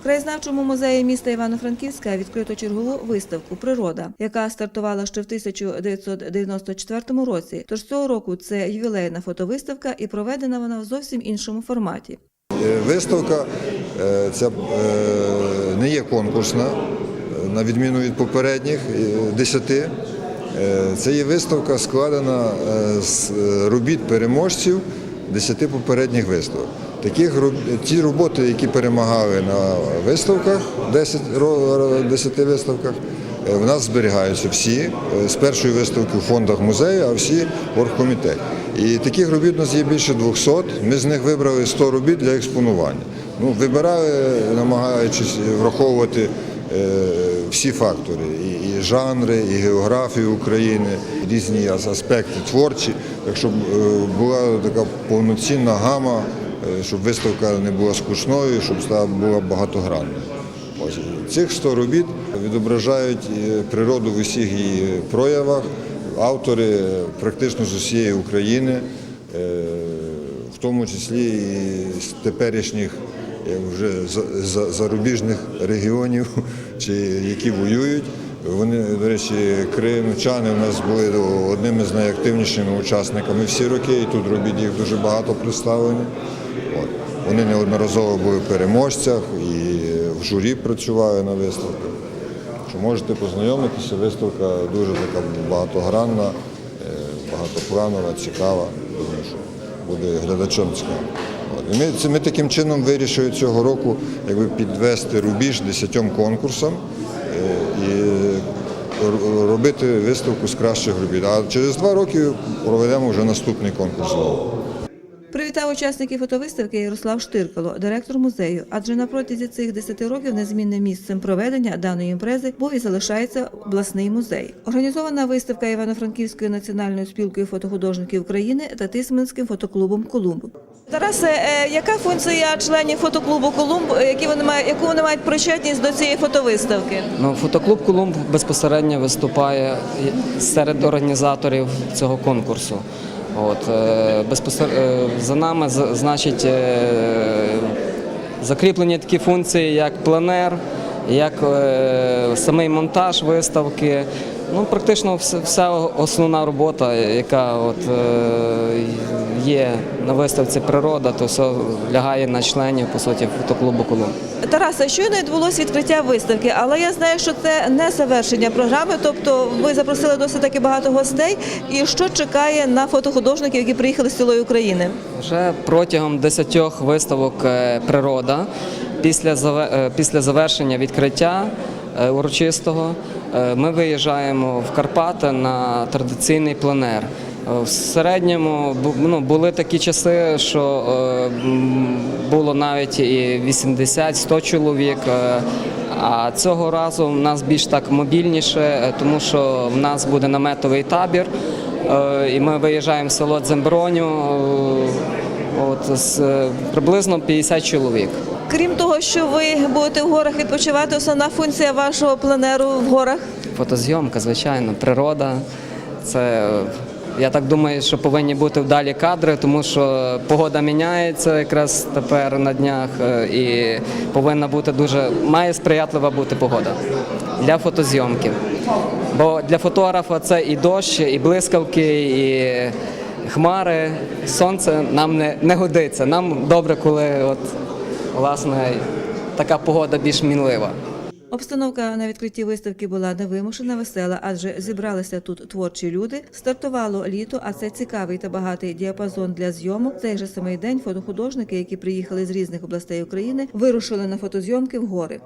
В краєзнавчому музеї міста Івано-Франківська відкрито чергову виставку Природа, яка стартувала ще в 1994 році. Тож цього року це ювілейна фотовиставка і проведена вона в зовсім іншому форматі. Е, Виставка е, ця е, не є конкурсна, на відміну від попередніх десяти. Це є виставка складена з робіт переможців десяти попередніх виставок. Роб- ті роботи, які перемагали на виставках, 10, ро- 10 виставках, е, в нас зберігаються всі е, з першої виставки в фондах музею, а всі в оргкомітеті. І таких робіт у нас є більше 200. Ми з них вибрали 100 робіт для експонування. Ну, вибирали, намагаючись враховувати е, всі фактори, і, жанри, і географію України, різні аспекти творчі, так щоб була така повноцінна гама, щоб виставка не була скучною, щоб стала- була багатогранною. Цих 100 робіт відображають е, природу в усіх її проявах. Автори е, практично з усієї України, е, в тому числі і з теперішніх е, вже за- за- зарубіжних регіонів, чи які воюють. Вони, до речі, кримчани у нас були одними з найактивнішими учасниками всі роки, і тут робіт їх дуже багато представлені. От. Вони неодноразово були в переможцях і в журі працювали на виставках. Можете познайомитися, виставка дуже така багатогранна, е, багатопланова, цікава. Думаю, що буде глядачам цікаво. І ми, це, ми таким чином вирішили цього року якби, підвести рубіж десятьом конкурсам і робити виставку з кращих робіт. А через два роки проведемо вже наступний конкурс. знову. Привітав учасників фотовиставки Ярослав Штиркало, директор музею. Адже на протязі цих 10 років незмінним місцем проведення даної імпрези був і залишається обласний музей. Організована виставка Івано-Франківською національною спілкою фотохудожників України та Тисменським фотоклубом Колумб. Тарасе, е, яка функція членів фотоклубу Колумб, які вони мають, яку вони мають причетність до цієї фотовиставки? Ну, фотоклуб Колумб безпосередньо виступає серед організаторів цього конкурсу. От, е, безпосер... е, За нами значить е, закріплені такі функції, як пленер, як самий монтаж виставки. Ну, практично вся, основна робота, яка от, е, є на виставці природа, то все лягає на членів по суті фотоклубу Колумб. Тарасе, щойно відбулось відкриття виставки, але я знаю, що це не завершення програми. Тобто, ви запросили досить таки багато гостей. І що чекає на фотохудожників, які приїхали з цілої України? Вже протягом 10 виставок е, природа після е, після завершення відкриття урочистого ми виїжджаємо в Карпати на традиційний пленер. Е, В середньому ну, були такі часи, що е, було навіть і 80-100 чоловік. е, А цього разу в нас більш так мобільніше, е, тому що в нас буде наметовий табір. Е, І ми виїжджаємо в село Дземброню, е, от, з е, приблизно 50 чоловік. Крім того, що ви будете в горах відпочивати, основна функція вашого пленеру в горах. Фотозйомка, звичайно, природа. Це я так думаю, що повинні бути вдалі кадри, тому що погода міняється якраз тепер на днях, е, і повинна бути дуже має сприятлива бути погода для фотозйомки. Бо для фотографа це і дощ, і блискавки, і хмари, сонце нам не, не годиться. Нам добре, коли от власне така погода більш мінлива. Обстановка на відкритті виставки була невимушена, весела, адже зібралися тут творчі люди. Стартувало літо, а це цікавий та багатий діапазон для зйомок. Цей же самий день фотохудожники, які приїхали з різних областей України, вирушили на фотозйомки в гори.